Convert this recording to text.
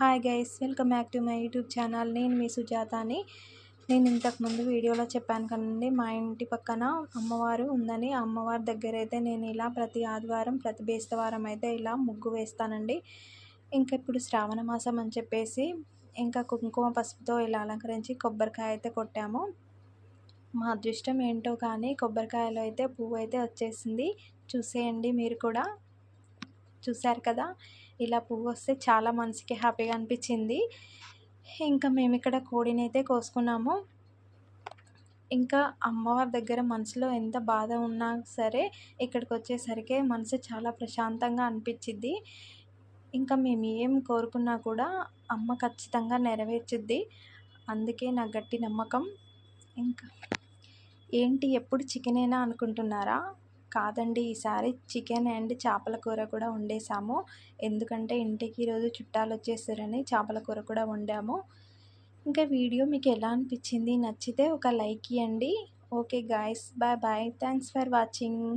Hi guys welcome back to my YouTube channel నేను మీ సుజాతని. నేను ఇంతకుముందు వీడియోలో చెప్పాను కదండి మా ఇంటి పక్కన అమ్మవారు ఉందని. అమ్మవారి దగ్గర అయితే నేను ఇలా ప్రతి ఆదివారం ప్రతి బేస్తవారం అయితే ఇలా ముగ్గు వేస్తానండి. ఇంకా ఇప్పుడు శ్రావణ మాసం అని చెప్పేసి ఇంకా కుంకుమ పసుపుతో ఇలా అలంకరించి కొబ్బరికాయ అయితే కొట్టాము. మా అదృష్టం ఏంటో కానీ కొబ్బరికాయలో అయితే పువ్వు అయితే వచ్చేసింది. చూసేయండి మీరు కూడా. చూశారు కదా? ఇలా పువ్వు వస్తే చాలా మనసుకి హ్యాపీగా అనిపించింది. ఇంకా మేము ఇక్కడ కోడిని అయితే కోసుకున్నాము. ఇంకా అమ్మవారి దగ్గర మనసులో ఎంత బాధ ఉన్నా సరే ఇక్కడికి వచ్చేసరికి మనసు చాలా ప్రశాంతంగా అనిపించింది ఇంకా మేము ఏం కోరుకున్నా కూడా అమ్మ ఖచ్చితంగా నెరవేర్చుద్ది. అందుకే నా గట్టి నమ్మకం. ఇంకా ఏంటి ఎప్పుడు చికెనేనా అనుకుంటున్నారా? కాదండి ఈసారి చికెన్ అండ్ చేపల కూర కూడా వండేసాము. ఎందుకంటే ఇంటికి ఈరోజు చుట్టాలు వచ్చేసారని చేపల కూర కూడా వండాము. ఇంకా వీడియో మీకు ఎలా అనిపించింది నచ్చితే ఒక లైక్ ఇవ్వండి okay guys bye bye. Thanks for watching.